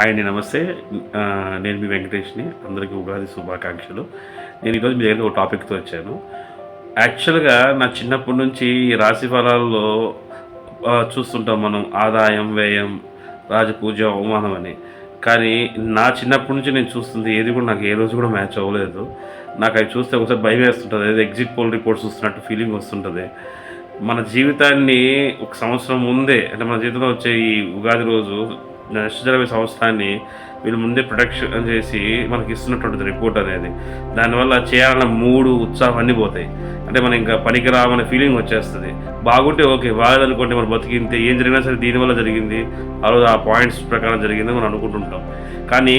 Hi అండి నమస్తే. నేను మీ వెంకటేష్ని. అందరికీ ఉగాది శుభాకాంక్షలు. నేను ఈరోజు మీ దగ్గర ఒక టాపిక్తో వచ్చాను. యాక్చువల్గా నా చిన్నప్పటి నుంచి ఈ రాశి ఫలాల్లో చూస్తుంటాం మనం ఆదాయం వ్యయం రాజపూజ అవమానం అని. కానీ నా చిన్నప్పటి నుంచి నేను చూస్తుంది ఏది కూడా నాకు ఏ రోజు కూడా మ్యాచ్ అవ్వలేదు. నాకు అవి చూస్తే ఒకసారి భయం వేస్తుంటుంది. ఏదో ఎగ్జిట్ పోల్ రిపోర్ట్స్ చూస్తున్నట్టు ఫీలింగ్ వస్తుంటుంది. మన జీవితాన్ని ఒక సంవత్సరం ముందే అంటే మన జీవితంలో వచ్చే ఈ ఉగాది రోజు నెక్స్ట్ జరిగే సంవత్సరాన్ని వీళ్ళు ముందే ప్రొటెక్షన్ చేసి మనకి ఇస్తున్నటువంటి రిపోర్ట్ అనేది. దానివల్ల చేయాలన్న మూడు ఉత్సాహం అన్నీ పోతాయి. అంటే మనం ఇంకా పనికిరామనే ఫీలింగ్ వచ్చేస్తుంది. బాగుంటే ఓకే బాగాలనుకుంటే మనం బతికింతే ఏం జరిగినా సరే దీనివల్ల జరిగింది. ఆ రోజు ఆ పాయింట్స్ ప్రకారం జరిగింది మనం అనుకుంటుంటాం. కానీ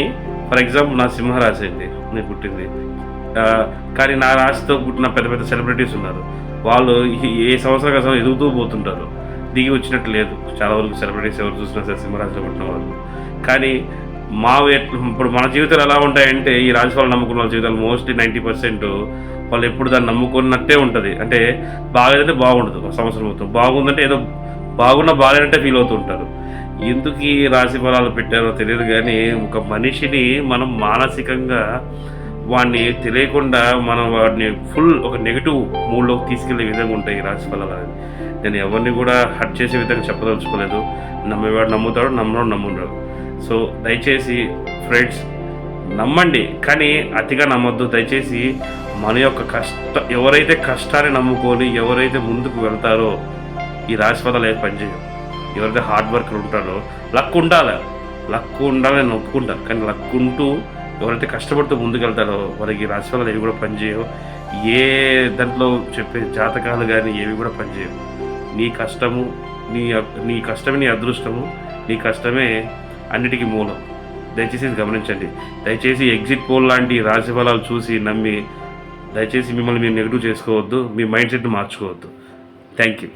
ఫర్ ఎగ్జాంపుల్ నా సింహరాశి అండి నేను పుట్టింది. కానీ నా రాశితో పుట్టిన పెద్ద పెద్ద సెలబ్రిటీస్ ఉన్నారు. వాళ్ళు ఏ సంవత్సరం కోసం ఎదుగుతూ పోతుంటారు. దిగి వచ్చినట్టు లేదు. చాలా వరకు సెలబ్రిటీస్ ఎవరు చూసినా సరే సింహరాశిలో పుట్టిన వాళ్ళు. కానీ మా ఇప్పుడు మన జీవితాలు ఎలా ఉంటాయంటే ఈ రాశి నమ్ముకున్న వాళ్ళ జీవితాలు మోస్ట్లీ నైంటీ పర్సెంట్ వాళ్ళు ఎప్పుడు దాన్ని నమ్ముకున్నట్టే ఉంటుంది. అంటే బాగలేదంటే బాగుండదు. సంవత్సరం మొత్తం బాగుందంటే ఏదో బాగున్నా బాగాలేదంటే ఫీల్ అవుతూ ఉంటారు. ఎందుకు ఈ రాశి ఫలాలు పెట్టారో తెలియదు కానీ ఒక మనిషిని మనం మానసికంగా వాడిని తెలియకుండా మనం వాడిని ఫుల్ ఒక నెగిటివ్ మూడ్లోకి తీసుకెళ్ళే విధంగా ఉంటాయి ఈ రాశి ఫలాలు. అనేది నేను ఎవరిని కూడా హట్ చేసే విధంగా చెప్పదలుచుకోలేదు. నమ్మేవాడు నమ్ముతాడు నమ్మడం నమ్ముతాడు సో దయచేసి ఫ్రెండ్స్ నమ్మండి. కానీ అతిగా నమ్మొద్దు. దయచేసి మన యొక్క కష్ట ఎవరైతే కష్టాన్ని నమ్ముకొని ఎవరైతే ముందుకు వెళ్తారో ఈ రాశి ఫలాలు ఏ పనిచేయవు. ఎవరైతే హార్డ్ వర్కర్ ఉంటారో లక్ ఉండాలి. లక్ ఉండాలని ఒప్పుకుంటారు. కానీ లక్ ఉంటూ ఎవరైతే కష్టపడుతూ ముందుకెళ్తారో వారికి రాశిఫలాలు ఏవి కూడా పనిచేయవు. ఏ దాంట్లో చెప్పే జాతకాలు కానీ ఏవి కూడా పనిచేయవు. నీ కష్టము నీ నీ కష్టమే నీ అదృష్టము నీ కష్టమే అన్నిటికీ మూలం. దయచేసి గమనించండి. దయచేసి ఎగ్జిట్ పోల్ లాంటి రాశిఫలాలు చూసి నమ్మి దయచేసి మిమ్మల్ని మీరు నెగిటివ్ చేసుకోవద్దు మీ మైండ్ సెట్ని మార్చుకోవద్దు. Thank you